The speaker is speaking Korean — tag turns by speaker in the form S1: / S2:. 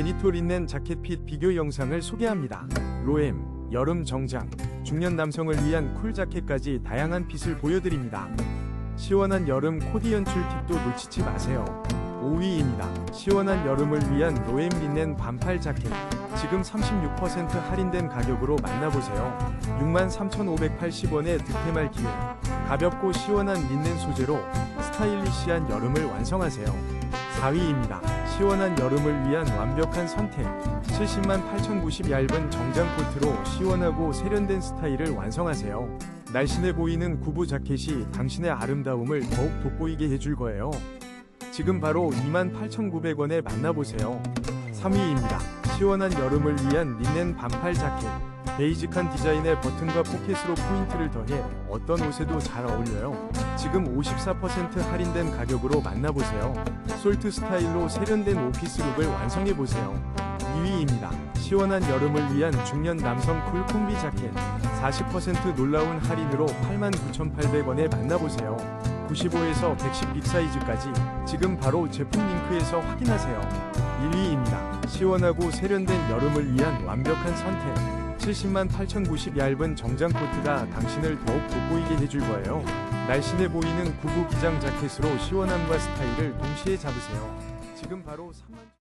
S1: 베니토 린넨 자켓 핏 비교 영상을 소개합니다. 로엠, 여름 정장, 중년 남성을 위한 쿨 자켓까지 다양한 핏을 보여드립니다. 시원한 여름 코디 연출 팁도 놓치지 마세요. 5위입니다. 시원한 여름을 위한 로엠 린넨 반팔 자켓. 지금 36% 할인된 가격으로 만나보세요. 63,580원의 득템할 기회. 가볍고 시원한 린넨 소재로 스타일리시한 여름을 완성하세요. 4위입니다. 시원한 여름을 위한 완벽한 선택. 70만 8,090 얇은 정장 코트로 시원하고 세련된 스타일을 완성하세요. 날씬해 보이는 구부 자켓이 당신의 아름다움을 더욱 돋보이게 해줄 거예요. 지금 바로 28,900원에 만나보세요. 3위입니다. 시원한 여름을 위한 린넨 반팔 자켓. 베이직한 디자인의 버튼과 포켓으로 포인트를 더해 어떤 옷에도 잘 어울려요. 지금 54% 할인된 가격으로 만나보세요. 솔트 스타일로 세련된 오피스 룩을 완성해보세요. 2위입니다. 시원한 여름을 위한 중년 남성 쿨 콤비 자켓. 40% 놀라운 할인으로 89,800원에 만나보세요. 95에서 110 빅사이즈까지 지금 바로 제품 링크에서 확인하세요. 1위입니다. 시원하고 세련된 여름을 위한 완벽한 선택. 70만 8,090 얇은 정장 코트가 당신을 더욱 돋보이게 해줄 거예요. 날씬해 보이는 구부 기장 자켓으로 시원함과 스타일을 동시에 잡으세요. 지금 바로 3만